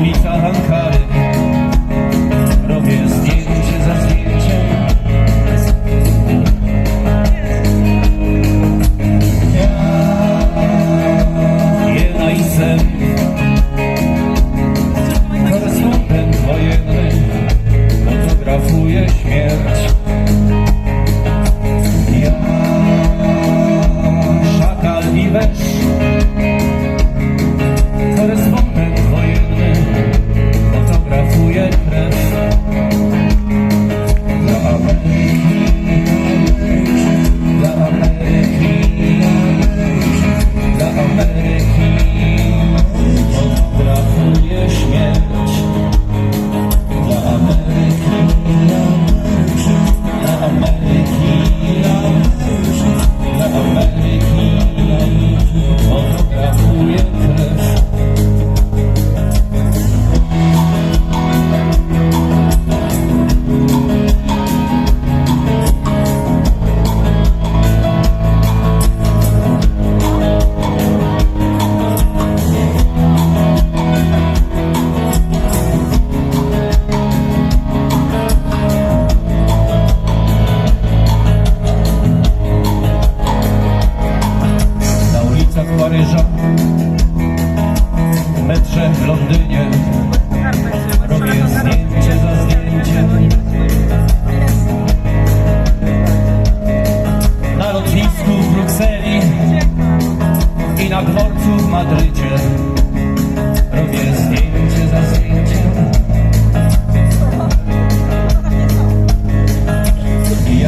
你早上可。Paryża. W metrze w Londynie. Robię zdjęcie za zdjęciem. Na lotnisku w Brukseli I na dworcu w Madrycie. Robię zdjęcie za zdjęciem. I